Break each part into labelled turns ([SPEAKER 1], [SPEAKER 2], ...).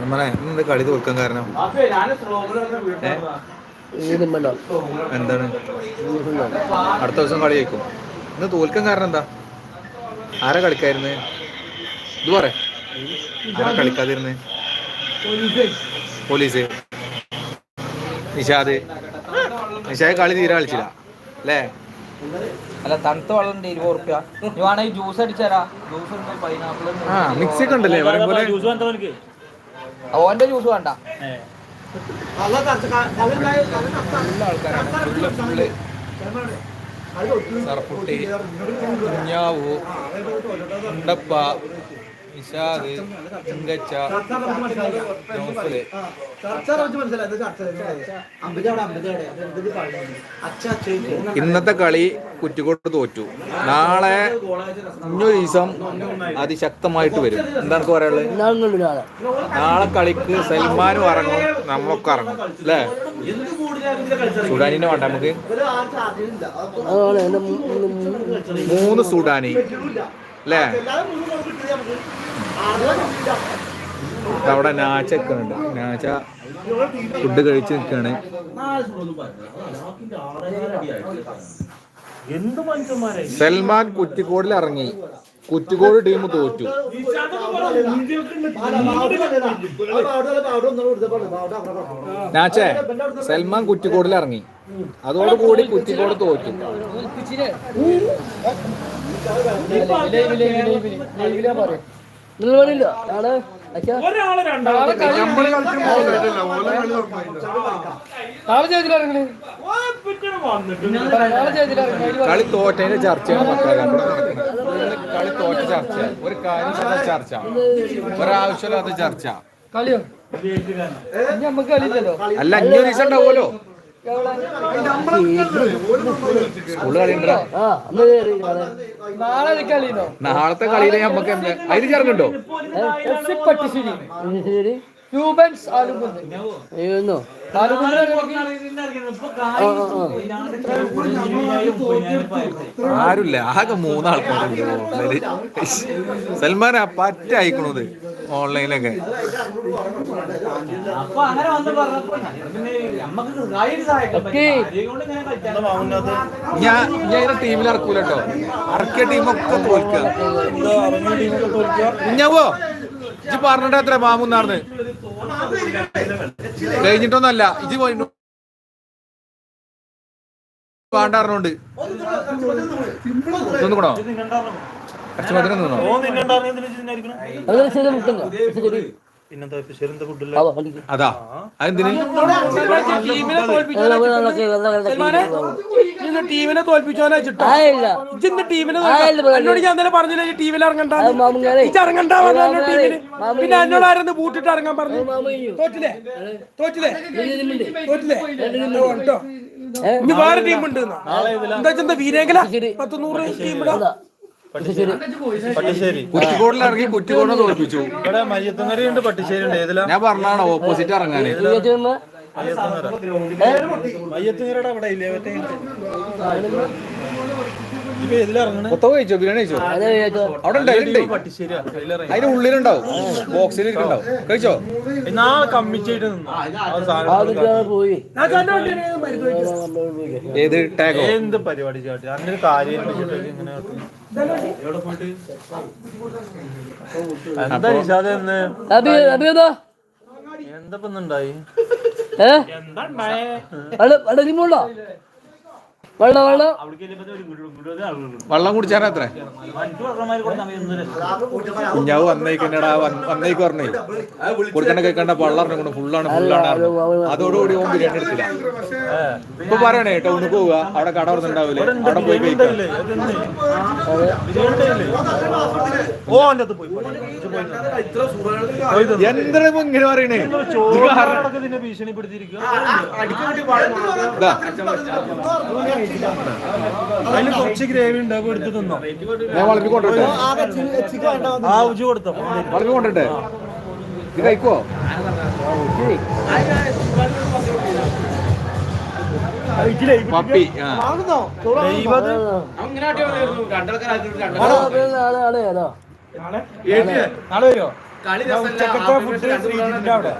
[SPEAKER 1] നമ്മളെ ഇന്ന് കളി തോൽക്കാൻ കാരണം? എന്താണ്? അടുത്ത ദിവസം കളി ജയിക്കും ഇന്ന് തോൽക്കാൻ കാരണം എന്താ? ആരാ കളിക്കായിരുന്നേ ഇത് പറ. ആരാ കളിക്കാതിരുന്നേ? പോലീസ്. നിഷാദ്. നിഷാദ് കളി തീരെ കളിച്ചില്ല. അല്ലേ?
[SPEAKER 2] അല്ല തണുത്ത വെള്ളം ഉണ്ട് ഇരുപത് റുപ്യ നീ വേണമെങ്കിൽ ജ്യൂസ് അടിച്ചരാ. ജ്യൂസ് ഉണ്ട് പൈനാപ്പിൾ
[SPEAKER 1] ആ മിക്സി ഒക്കെ ഉണ്ടല്ലേ? ജ്യൂസ് പോലെ
[SPEAKER 2] ഓന്റെ ജ്യൂസ് വേണ്ട.
[SPEAKER 1] സർപ്പുട്ടി കുഞ്ഞാവു ഉണ്ടപ്പ. നിഷാദ് ഇങ്കച്ച ഇന്നത്തെ കളി കുറ്റിക്കോട്ട് തോറ്റു. നാളെ ഇന്നൊരു ദിവസം അതിശക്തമായിട്ട് വരും. എന്താണ് പറയാനുള്ളത്? നാളെ കളിക്ക് സൽമാനും ഇറങ്ങും നമ്മളൊക്കെ ഇറങ്ങും. അല്ലേ? സുഡാനിനെ വേണ്ട നമുക്ക്. മൂന്ന് സുഡാനി. അല്ലേ? അവിടെ നാച്ച നിൽക്കുന്നുണ്ട്. നാച്ച ഫുഡ് കഴിച്ച്
[SPEAKER 3] മനുഷ്യന്മാരെ?
[SPEAKER 1] സൽമാൻ കുറ്റിക്കോടിൽ ഇറങ്ങി. കുറ്റിക്കോട് ടീം തോറ്റു. നാച്ചേ സൽമാൻ കുറ്റിക്കോടിൽ ഇറങ്ങി. അതോടുകൂടി കുറ്റിക്കോട് തോറ്റു.
[SPEAKER 3] രണ്ടാളെ ആൾ
[SPEAKER 1] കളി തോറ്റതിന്റെ ചർച്ചയാണ് മക്കളെ നടക്കുന്നത്. കളി തോറ്റ ചർച്ച. ഒരു കാര്യം ചർച്ച. ഒരാവശ്യമില്ലാത്ത ചർച്ച.
[SPEAKER 2] കളിയോ? നമുക്ക് കളിയില്ലല്ലോ.
[SPEAKER 1] അല്ല അഞ്ചു ദിവസം ഉണ്ടാവുമല്ലോ. നാളത്തെ കളിയിലെ നമുക്ക് എന്താ? അതിന് ചേർന്നുണ്ടോ
[SPEAKER 2] ക്യൂബൻസ് ആലുകുന്ന്
[SPEAKER 1] ആരുമില്ല. ആകെ മൂന്നാൾക്കാരുണ്ട്. ഓൺലൈനിൽ സൽമാൻ പറ്റ അയക്കണത്
[SPEAKER 3] ഓൺലൈനൊക്കെ
[SPEAKER 1] ഞാൻ ഞാൻ ഇതിന്റെ ടീമിൽ ഇറക്കൂലോ ഇറക്കിയ ടീമൊക്കെ തോൽക്കുക കുഞ്ഞാവോ ഇജ്ജ് പറഞ്ഞിട്ട് എത്ര മാമുന്നാർന്ന് കഴിഞ്ഞിട്ടൊന്നല്ല ഇജ്ജ് പോയി വേണ്ടാറിനോണ്ട് തിന്നുകൂടോ കുറച്ച് മധുരം തിന്നോ
[SPEAKER 3] പിന്നെന്താ ഫിഷറിന്റെ ഫുഡില്ല
[SPEAKER 1] അതാ അതെന്തിന്
[SPEAKER 4] ടീമിനെ തോൽപ്പിച്ചോനെ വെച്ചിട്ടോ? ഇന്ന് ടീമിനെ എന്നോട് ഞാൻ തന്നെ പറഞ്ഞില്ല ഈ ടീമിൽ ഇറങ്ങണ്ട ഇജ്ജ് ഇറങ്ങണ്ട പറഞ്ഞു പിന്നെ എന്നോട് ആരെന്ന് ബൂട്ടിട്ട് ഇറങ്ങാൻ പറഞ്ഞു? തോറ്റില്ലേ? തോറ്റില്ലേ? തോറ്റില്ലേ? ഓ, കേട്ടോ ഇനി വേറെ ടീമുണ്ട് ഉണ്ട് എന്താ വെച്ചാ വീരേങ്കല പത്തുനൂറ് ടീമിടാ
[SPEAKER 3] പട്ടിശ്ശേരി.
[SPEAKER 1] കുറ്റിക്കോടിൽ ഇറങ്ങി കുറ്റിക്കോടിനെ തോൽപ്പിച്ചു.
[SPEAKER 3] ഇവിടെ മയ്യത്തുങ്ങര ഉണ്ട് പട്ടിശ്ശേരി ഉണ്ട് ഏതിലാ?
[SPEAKER 1] ഞാൻ പറഞ്ഞാണ് ഓപ്പോസിറ്റ് ഇറങ്ങാന്.
[SPEAKER 3] മയ്യത്തുങ്ങരയുടെ അവിടെ ഇല്ലേ മറ്റേ ഇപ്പൊ ഏതിലിറങ്ങണേ
[SPEAKER 1] കൊത്ത കഴിച്ചോ ബിരിയാണി കഴിച്ചോ അവിടെ അതിന്റെ ഉള്ളിലുണ്ടാവും ബോക്സിൽ കഴിച്ചോ
[SPEAKER 3] നാളെ കമ്മിച്ചായിട്ട് നിന്നു ആ സാധനം
[SPEAKER 1] ഏത് ടാഗോ
[SPEAKER 3] എന്ത് പരിപാടി ചാട്ടി അങ്ങനെ ഇങ്ങനെ എന്താ നിഷാദ് എന്ന് എന്താ ഇപ്പൊ ഇന്നുണ്ടായി
[SPEAKER 1] വെള്ളം കുടിച്ചാൽ എത്ര കുഞ്ഞാവ് വന്നേക്കണ്ടടാ വന്നേക്ക് പറഞ്ഞേ. കൊടുക്കണ്ട കേൾക്കണ്ട വെള്ളം കൊണ്ട് ഫുള്ളാണ് ഫുള്ളാണ് അതോടുകൂടി ഓൻ ബിരിയാണി എടുത്തില്ല. ഇപ്പൊ പറയണേ ടൗണിൽ പോവുക. അവിടെ കട തുറന്നുണ്ടാവില്ലേ അവിടെ പോയി കഴിക്കാം. എന്തിനാ ഇങ്ങനെ പറയണേ?
[SPEAKER 3] ഭീഷണിപ്പെടുത്തിയിരിക്കുക അതിന് കുറച്ച് ഗ്രേവി ഉണ്ടാവും എടുത്ത് തിന്നോ.
[SPEAKER 1] ഞാൻ വളർത്തി കൊണ്ടോട്ടെ
[SPEAKER 3] ആ ഉജു കൊടുത്തോ.
[SPEAKER 1] വളർത്തി കൊണ്ടോട്ടെ ഇത് കഴിക്കോ
[SPEAKER 5] പപ്പി ആ.
[SPEAKER 6] നാളെ? വരുമോ
[SPEAKER 1] ഉച്ചക്കത്തെ ഫുഡ് ശ്രീജിത്തിന്റെ അവിടെ.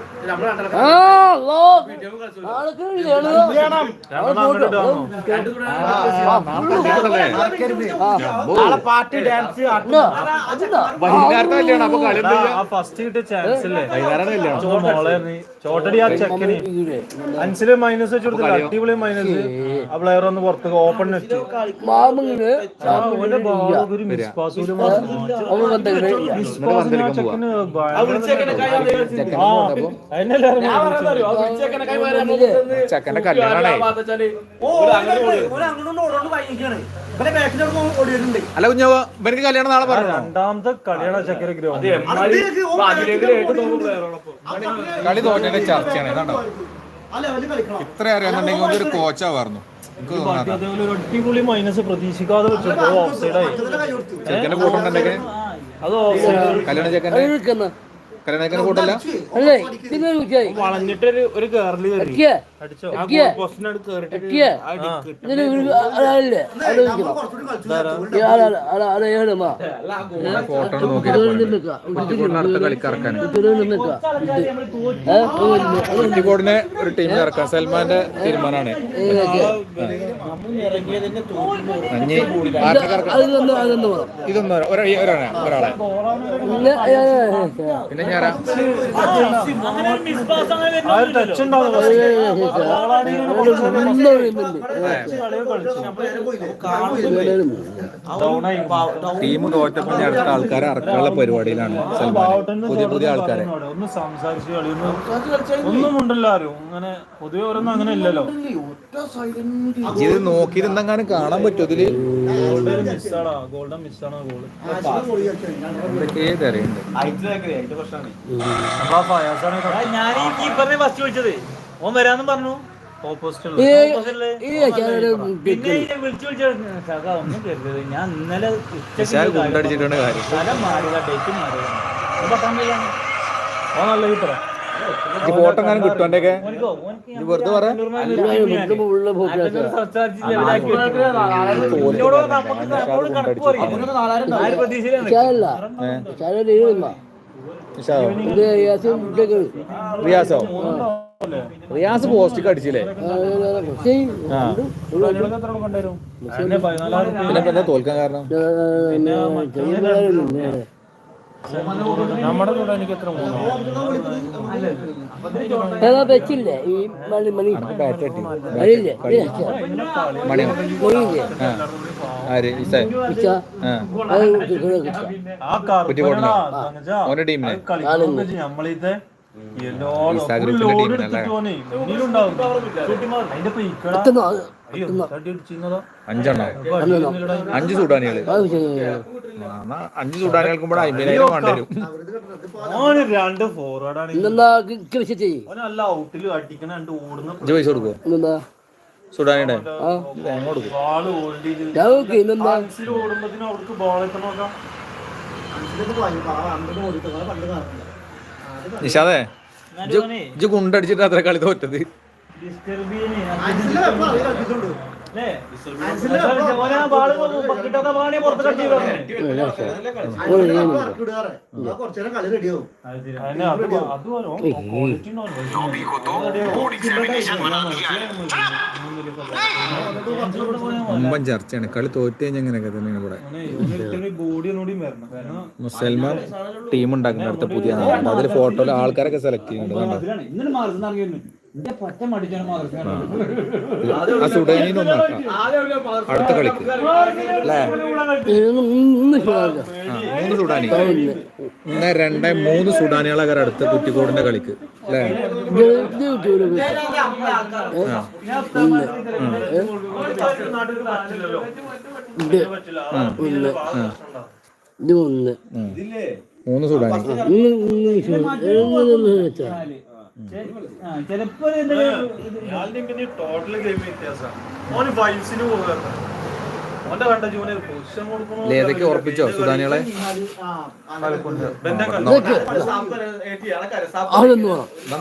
[SPEAKER 1] പാട്ട് ഡാൻസ്
[SPEAKER 3] ചോട്ടടി ആ ചെക്കന്. അഞ്ചിൽ മൈനസ് വെച്ച് കൊടുത്തില്ല. അടിപൊളി മൈനസ് ആ പ്ലെയർ ഒന്ന് പുറത്ത് ഓപ്പൺ മിസ് പാസ്
[SPEAKER 5] ചെക്കന്റെ കല്യാണാണേ
[SPEAKER 1] ഓടിയിട്ടുണ്ട്
[SPEAKER 5] അല്ല കുഞ്ഞാവ ഇവർക്ക് കല്യാണം നാളെ പറഞ്ഞു?
[SPEAKER 3] രണ്ടാമത്തെ കളിയാണ് ചെക്കന് ഗ്രൗണ്ട്.
[SPEAKER 5] കളി തോറ്റന്റെ ചർച്ചയാണ് കണ്ടോ ഇത്ര അറിയാന്നുണ്ടെങ്കിൽ ഒരു കോച്ചാ പറഞ്ഞു
[SPEAKER 3] അടിപൊളി മൈനസ് പ്രതീക്ഷിക്കാതെ
[SPEAKER 5] ചെക്കന്റെ കൂട്ടുണ്ടെങ്കിൽ ഉണ്ടെങ്കിൽ
[SPEAKER 3] അത് ഓഫ്
[SPEAKER 5] കല്യാണ ചെക്കന്റെ
[SPEAKER 4] വിളിച്ചായി
[SPEAKER 3] വളഞ്ഞിട്ട് ഒരു ഒരു
[SPEAKER 4] കേറൽ
[SPEAKER 3] അടിച്ചോ? പോസ്റ്റിനടുത്ത് കേറിട്ട്
[SPEAKER 5] ഫോട്ടോ നോക്കി കുറ്റിക്കോടിന് അടുത്ത കുറ്റിക്കോടിനെ ഒരു ടീം ഇറക്കാൻ സൽമാന്റെ തീരുമാനമാണ്. അഞ്ഞി ആർക്കൊക്കെ ഇറക്കാം ഇതൊന്നും ഒരാ- ഒരാളെ ഒരാളെ.
[SPEAKER 4] പിന്നെ
[SPEAKER 5] പിന്നെ
[SPEAKER 3] ഉണ്ടാവും
[SPEAKER 5] ടീം തോറ്റപ്പോ ഞാൻ അടുത്ത ആൾക്കാരെ ഇറക്കാനുള്ള പരിപാടിയിലാണ് സൽമാൻ പുതിയ പുതിയ ആൾക്കാരെ
[SPEAKER 3] ഒന്ന് സംസാരിച്ച് കളി ഒന്നും ഉണ്ടല്ലോ ആരും അങ്ങനെ പൊതുവെ ഓരോന്നും അങ്ങനെ ഇല്ലല്ലോ
[SPEAKER 5] ഇത് നോക്കിയിരുന്നെങ്ങാനും കാണാൻ പറ്റും ഇതിൽ
[SPEAKER 3] ഗോൾഡൻ മിസ്സാണ് ഗോൾഡൻ മിസ്സാണ് ഗോൾഡ്
[SPEAKER 5] ഏതറിയുണ്ട് തരയുണ്ട്
[SPEAKER 3] നമ്മളാ ഫയാസാണ്
[SPEAKER 6] ഞാൻ ഈ കീപ്പറിനെ ഫസ്റ്റ് വിളിച്ചത്. ഓൻ വരാന്ന് പറഞ്ഞു. ഞാൻ ഇന്നലെ
[SPEAKER 3] നല്ല കിട്ടറ
[SPEAKER 5] ഫോട്ടോ കിട്ടും. എന്റെ ഒക്കെ വെറുതെ
[SPEAKER 6] പറയും.
[SPEAKER 5] റിയാസോ റിയാസ്? പോസ്റ്റ് അടിച്ചില്ലേ പിന്നെ തോൽക്കാൻ കാരണം?
[SPEAKER 3] നമ്മുടെ കൂടെ എനിക്ക് എത്ര മൂന്നോ
[SPEAKER 4] ഏതാ വെച്ചില്ലേ ഈ മണി മണി മണിയില്ലേ?
[SPEAKER 5] മണിയോ
[SPEAKER 4] മണിയില്ലേ
[SPEAKER 5] ആര്? ഓന്റെ ടീമിനെ. ടീമിനല്ലേ?
[SPEAKER 3] അതിന്റെ
[SPEAKER 5] അഞ്ചെണ്ണോ? അഞ്ച് സുഡാനികൾ. അഞ്ച് സുഡാനികൾക്കുമ്പോൾ അമ്പതിനായിരം വേണ്ടി വരും.
[SPEAKER 3] ഓന് രണ്ട് ഫോർവേഡാണ് ഔട്ടിൽ അടിക്കണ രണ്ട് ഓടുന്ന
[SPEAKER 5] അഞ്ച് പൈസ സുഡാനിയുടെ? നിഷാദേ ഇജ്ജ് ഗുണ്ടടിച്ചിട്ട് അത്ര കളി തോറ്റത്?
[SPEAKER 3] പുറത്ത് കട്ടി
[SPEAKER 5] ഒമ്പൻ ചർച്ചയാണ്. കളി തോറ്റ് കഴിഞ്ഞാൽ ഇങ്ങനെയൊക്കെ തന്നെയാണ് ഇവിടെ
[SPEAKER 3] ബോഡി ഒന്നുകൂടി വരണം. കാരണം
[SPEAKER 5] മുസൽമാൻ ടീം ഉണ്ടാക്കുന്ന അടുത്ത പുതിയ അതിൽ ഫോട്ടോയിൽ ആൾക്കാരൊക്കെ സെലക്ട് ചെയ്യുന്നുണ്ട്. അടുത്ത കളിക്ക്. മൂന്ന് സുഡാനി. ഒന്ന് രണ്ട് മൂന്ന് സുഡാനികളൊക്കെ അടുത്ത് കുറ്റിക്കോടിന്റെ കളിക്ക്. അല്ലേ. മൂന്ന് സുഡാനി.
[SPEAKER 4] ഇന്ന് ഇന്ന് ഇന്ന് വെച്ചാ
[SPEAKER 6] ചിലപ്പോ
[SPEAKER 3] ടോട്ടൽ ഗെയിം ഓന്
[SPEAKER 5] ഏതൊക്കെ ഉറപ്പിച്ചോ സുഡാനികളെ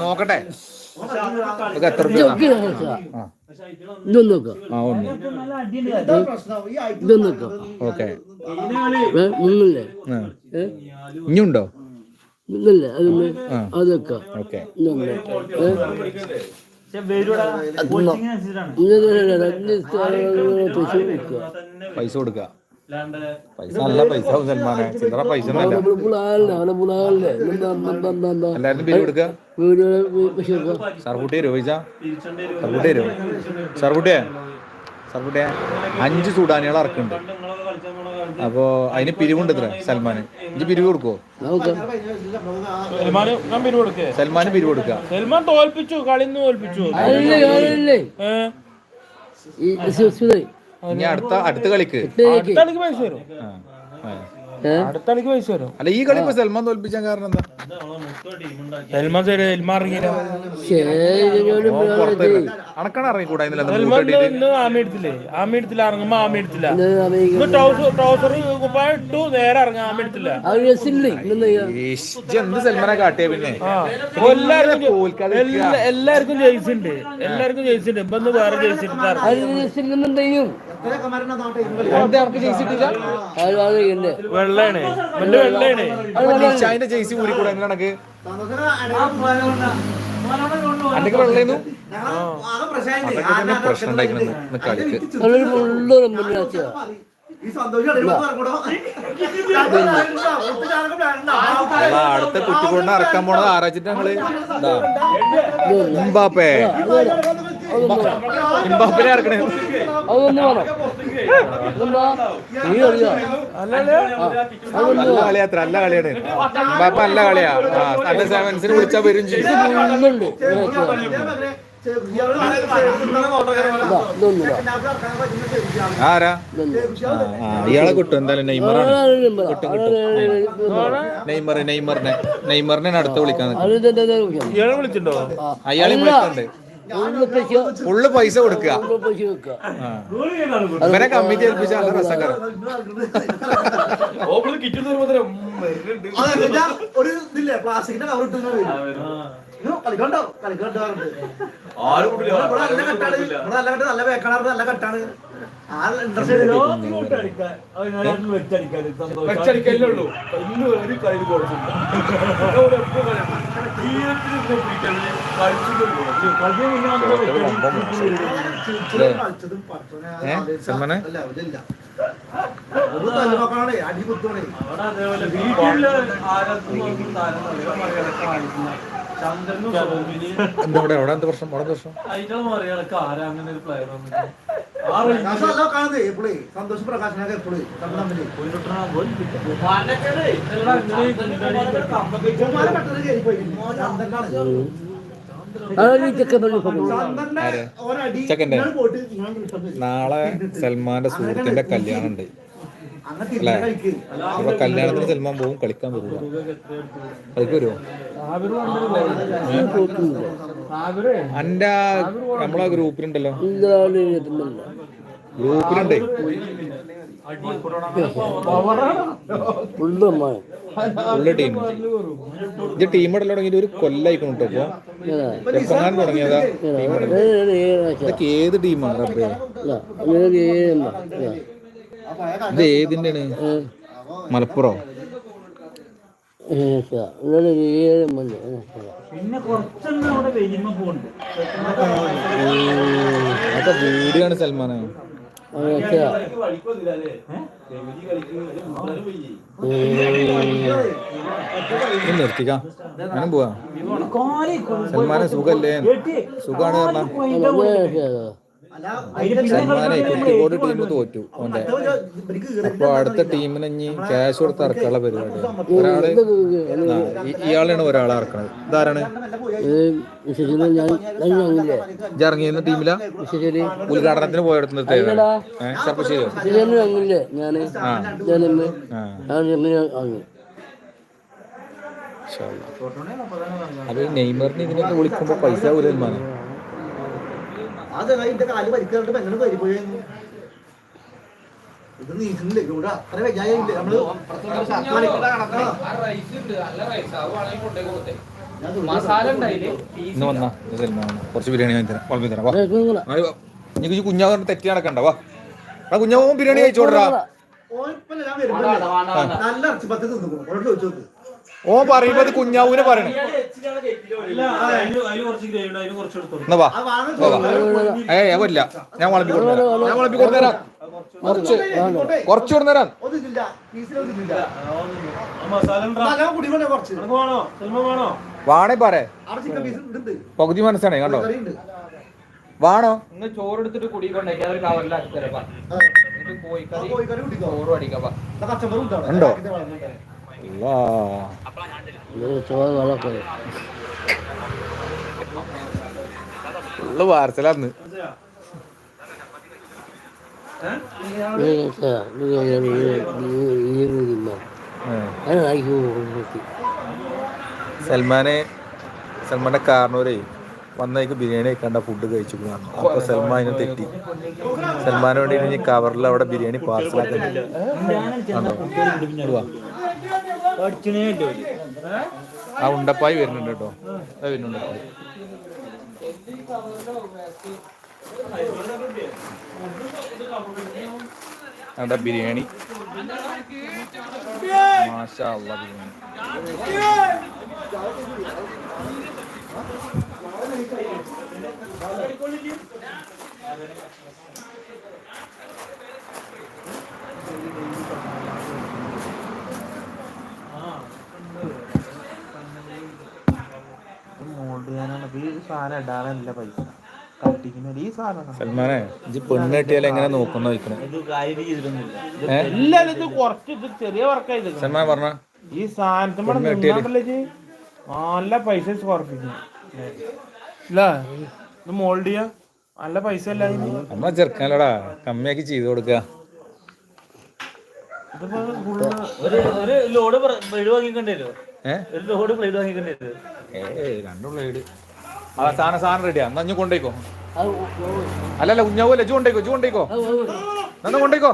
[SPEAKER 5] നോക്കട്ടെ എത്ര ഓക്കെ? ഇനിയുണ്ടോ
[SPEAKER 4] ഇതല്ലേ? അതൊന്ന്
[SPEAKER 5] ആ.
[SPEAKER 4] അതൊക്കെ. പൈസ കൊടുക്കുക.
[SPEAKER 5] പൈസ കൊടുക്ക
[SPEAKER 3] അല്ലാണ്ട്
[SPEAKER 5] പൈസ നല്ല പൈസ ആവും സൽമാനെ. ചില്ലറ പൈസ എല്ലാരും പിരി
[SPEAKER 4] കൊടുക്കുക.
[SPEAKER 5] തരുമോ തരുമോ അഞ്ച് സുഡാനികൾ ഇറക്കുന്നുണ്ട് അപ്പോ അതിന് പിരിവുണ്ട് ഇത്ര സൽമാന്. ഇത് പിരിവ് കൊടുക്കോ. സൽമാന് പിരിവ് കൊടുക്ക.
[SPEAKER 6] സൽമാൻ തോൽപ്പിച്ചു കളിന്ന് തോൽപ്പിച്ചു.
[SPEAKER 5] ഇനി അടുത്ത അടുത്ത കളിക്ക്.
[SPEAKER 6] അടുത്ത കളിക്ക്. പൈസ.
[SPEAKER 4] ഏ
[SPEAKER 6] അടുത്ത കളിക്ക് പൈസ വരും.
[SPEAKER 5] അല്ല ഈ കളി സൽമാൻ തോൽപ്പിച്ചാൻ കാരണം എന്താ?
[SPEAKER 6] സൽമാൻ സൈഡ് സൽമാൻ ഇറങ്ങിയില്ല.
[SPEAKER 4] ശരി
[SPEAKER 5] ഓൻ പുറത്ത് വരുന്നത്. അണക്കാണ് ഇറങ്ങിക്കൂടാ ഇന്നലെ അന്ന്
[SPEAKER 6] സൽമാൻ
[SPEAKER 5] boot ഇട്ടിട്ട്.
[SPEAKER 6] ഇന്ന് ആമി എടുത്തില്ലേ? ആമി എടുത്തില്ല ഇറങ്ങുമ്പോ ആമി എടുത്തില്ല.
[SPEAKER 4] അമേരിക്ക
[SPEAKER 6] ഇന്ന് ട്രൗസർ ട്രൗസർ കുപ്പായ ഇട്ടു നേരെ ഇറങ്ങാൻ ആമി എടുത്തില്ല.
[SPEAKER 5] എന്ത് സൽമാനെ കാട്ടിയ പിന്നെ?
[SPEAKER 6] എല്ലാവർക്കും എല്ലാവർക്കും ഉണ്ട്. ഇപ്പൊ വേറെ ജയിസ്
[SPEAKER 5] എങ്ങനെ അതൊക്കെ പ്രശ്നം കളിക്ക് അടുത്ത കുറ്റിക്കൊണ്ട് ഇറക്കാൻ പോണത് ആരാച്ചിട്ട് ഞങ്ങൾ? ഇതാ. ഇമ്പാപ്പേ ഇമ്പാപ്പിനെ ഇറക്കണേ
[SPEAKER 4] അതൊന്ന് വേണം. എന്താ നീ അറിയാ
[SPEAKER 5] നല്ല കളിയാത്ര നല്ല കളിയാണ്. ഇമ്പാപ്പ നല്ല കളിയാ. ആ നല്ല സെവൻസിന് വിളിച്ചാ വരും ചെയ്യും. ആരാ? ഇയാളെ കിട്ടും. എന്തായാലും നെയ്മറാണ്. നെയ്മർ നെയ്മറിനെ നെയ്മറിനെ അടുത്ത് വിളിക്കാൻ.
[SPEAKER 6] ഇയാളെ വിളിച്ചിട്ടുണ്ടോ?
[SPEAKER 5] അയാളെ വിളിക്കുന്നുണ്ട് ഫുള്ള് പൈസ കൊടുക്കുക. ഇവരെ കമ്മിറ്റി ഏൽപ്പിച്ച നല്ല രസക്കാരൻ.
[SPEAKER 1] ഒരു പ്ലാസ്റ്റിക്കിന്റെ കവർ ഇട്ടു നല്ല കട്ടാണ്. നല്ല കട്ട് നല്ല വേക്കാണ് നല്ല കട്ടാണ്. ആ ഇൻട്രസ്റ്റ് കളിച്ചതും പഠിച്ചോനെ
[SPEAKER 5] ഏ? സൽമാനെ
[SPEAKER 1] അത് തല്ലുമക്കളാണേ അടി കുത്തോണേ
[SPEAKER 3] അവിടെ അതേപോലെ വീട്ടിൽ ആരാധന കാണിക്കുന്ന
[SPEAKER 5] എന്താ അവിടെ? എന്താ പ്രശ്നം? അവിടെ പ്രശ്നം. നാളെ സൽമാന്റെ സുഹൃത്തിന്റെ കല്യാണം ഉണ്ട്
[SPEAKER 1] അങ്ങനെ
[SPEAKER 5] അല്ലേ
[SPEAKER 1] തിരിഞ്ഞ കളിക്ക്.
[SPEAKER 5] അപ്പൊ കല്യാണത്തിന് സിനിമ പോകും കളിക്കാൻ പറ്റില്ല കളിക്ക് വരുമോ അന്റെ നമ്മളെ ഗ്രൂപ്പിലുണ്ടല്ലോ. ഗ്രൂപ്പിലുണ്ടേ? ടീം ഇത് ടീം ഇടൽ തുടങ്ങിയിട്ട് ഒരു കൊല്ലായിക്കണം കേട്ടോ ഇപ്പൊ. എപ്പോഴാണ് തുടങ്ങിയതാ ടീം ഇതൊക്കെ ഏത് ടീമാണ് റബ്ബേ? ഇത് ഏതിന്റെ മലപ്പുറം? അതൊക്കെ വീഡിയോ ആണ് സൽമാനെ നിർത്തിക്കാം. പോവാ. സൽമാനെ സുഖല്ലേ? സുഖാണ് പറഞ്ഞ. ടീം തോറ്റു ഓന്റെ അപ്പൊ അടുത്ത ടീമിന് ഇനി ക്യാഷ് കൊടുത്ത് ഇറക്കാനുള്ള പരിപാടി ഒരാൾ ഇയാളാണ് ഒരാളെ ഇറക്കണത്. ഇതാരാണ്? ഇജ്ജ് ഇറങ്ങിയിരുന്ന ടീമിലാ? ഉദ്ഘാടനത്തിന് പോയെടുത്ത് ചെറുപ്പശ്ശേരിയോ. അത് നെയ്മറിന് ഇതിനൊക്കെ വിളിക്കുമ്പോ പൈസ ഒരു സൽമാനെ
[SPEAKER 1] അത് അതിന്റെ കാൽ പരിക്കാണ്ട് പെങ്ങനെ പരിപോയെന്ന് ഇത് നീക്കുന്നില്ല ഇവിടെ അത്ര വെജായില്ല നമ്മൾ
[SPEAKER 2] റൈസ് ഉണ്ട്. നല്ല റൈസ് അത് വേണമെങ്കിൽ കൊണ്ടേ കൊടുത്തേ. മസാല ഉണ്ടായില്ലേ
[SPEAKER 5] വന്നാ. ഇത് കുറച്ച് ബിരിയാണി വാങ്ങി തരാം. കുഞ്ഞാവ് പറഞ്ഞ് തെറ്റി നടക്കണ്ട. വാ. ആ കുഞ്ഞാവും ബിരിയാണി കഴിച്ചോടാ
[SPEAKER 6] നല്ല ഇറച്ചി പത്ത് തിന്നു ചോദിച്ചു നോക്ക്.
[SPEAKER 5] ഓ പറയുമ്പോ അത് കുഞ്ഞാവൂനെ പറയണേ.
[SPEAKER 3] ഇല്ല, ആ, അതിന് അതിന് കുറച്ച് ഗ്രേവി ഉണ്ട് കുറച്ച് എടുത്തോളൂ
[SPEAKER 5] എന്നാ വാ.
[SPEAKER 6] അത് വാങ്ങാൻ
[SPEAKER 5] വാ, വാ. ഏയ് അത് പറ്റില്ല ഞാൻ വളമ്പി കൊടുത്തരാം ഞാൻ വളമ്പി കൊടുത്തരാം കുറച്ച്. കുറച്ച് കൊടുത്തരാം
[SPEAKER 3] വേണോ?
[SPEAKER 5] പറ. പകുതി മനസ്സാണേ കണ്ടോ? വാണോ?
[SPEAKER 2] ഇന്ന് കുടി കവറിലാക്കി തരാം കോഴിക്കറി ചോറും അടിക്കാം വാ.
[SPEAKER 6] കച്ചമ്പറും ഉണ്ടോ?
[SPEAKER 5] ഫുള്ള് പാർസലാന്ന് സൽമാനെ സൽമാന്റെ കാരണവരെ വന്നേക്ക് ബിരിയാണി കണ്ട ഫുഡ് കഴിച്ചു പറഞ്ഞു അപ്പൊ സൽമാൻ അതിന് തെറ്റി. സൽമാന് വേണ്ടി കവറിൽ അവിടെ ബിരിയാണി പാർസലാക്കുന്നുണ്ട് ആ ഉണ്ടപ്പായി വരുന്നുണ്ട് കേട്ടോ. വരുന്നുണ്ട്. അവിടെ ബിരിയാണി. മാഷാ അല്ലാ ബിരിയാണി സൽമാനെ ഇജ്ജ് പെണ്ണ് കെട്ടിയാൽ എങ്ങനെ നോക്കുന്ന നോക്കണേ ഏ?
[SPEAKER 7] ഇത് കുറച്ച് ഇത് ചെറിയ വർക്കായത്
[SPEAKER 5] സൽമാൻ പറഞ്ഞ?
[SPEAKER 7] ഈ സാധനത്തിന് നല്ല പൈസ സ്കോർപ്പിക്കും ഇല്ല ഇത് മോൾഡ് ചെയ്യാ. നല്ല പൈസ അല്ല.
[SPEAKER 5] നമ്മളെ ചെറുക്കാനല്ലടാ കമ്മിയാക്കി ചെയ്തു കൊടുക്കുക
[SPEAKER 7] ഒരു ഒരു ലോഡ് ബ്ലേഡ് വാങ്ങിക്കേണ്ടി ഒരു ലോഡ് ബ്ലേഡ് വാങ്ങിക്കേണ്ടി
[SPEAKER 5] ഏയ് രണ്ടു ബ്ലേഡ് ആ സാധനം സാധനം റെഡിയാ എന്നാ കൊണ്ടേക്കോ അല്ലല്ല കുഞ്ഞാവൂല ജു കൊണ്ടേക്കോ ജു കൊണ്ടേക്കോ എന്നാ കൊണ്ടേക്കോ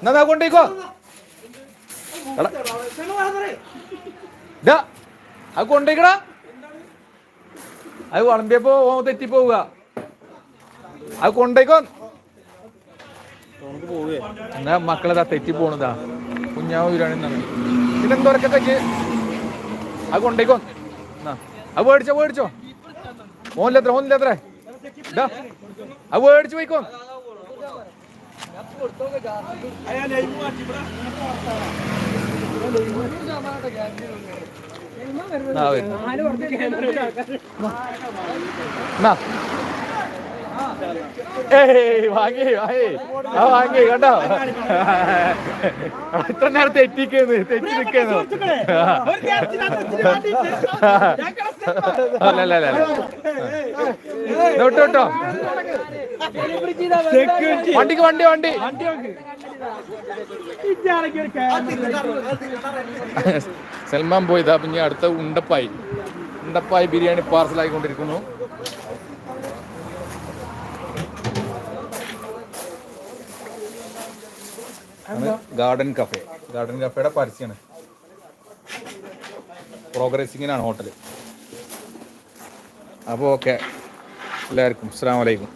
[SPEAKER 5] എന്നാ കൊണ്ടേക്കോ അത് കൊണ്ടേക്കടാ അത് വളമ്പിയപ്പോ ഓ തെറ്റിപ്പോവുക. അത് കൊണ്ടേക്കോ എന്നാ മക്കളെതാ തെറ്റി പോണതാ. കുഞ്ഞാവ് ബിരിയാണി പിന്നെന്തോരൊക്കെ അത് കൊണ്ടേക്കോ അത് മേടിച്ചോ മേടിച്ചോ മോനിലെത്ര മോനിലെത്ര? അത് മേടിച്ചു പോയിക്കോ. ആ. വാങ്ങി വാങ്ങി. ആ വാങ്ങി കണ്ടോ? ഇത്ര നേരം തെറ്റിക്കുന്നു തെറ്റി നിൽക്കുന്നു അല്ല അല്ല അല്ല വിട്ടോ വിട്ടോ വണ്ടിക്ക് വണ്ടി വണ്ടി. സൽമാൻ പോയതാ പിന്നെ അടുത്ത ഉണ്ടപ്പായി. ഉണ്ടപ്പായി ബിരിയാണി പാർസലായിക്കൊണ്ടിരിക്കുന്നു. Garden cafe. ഗാർഡൻ കഫേയുടെ പരസ്യമാണ് പ്രോഗ്രസിങ്ങിനാണ് ഹോട്ടൽ അപ്പോൾ ഓക്കെ. എല്ലാവർക്കും. അസ്സാം വലൈക്കും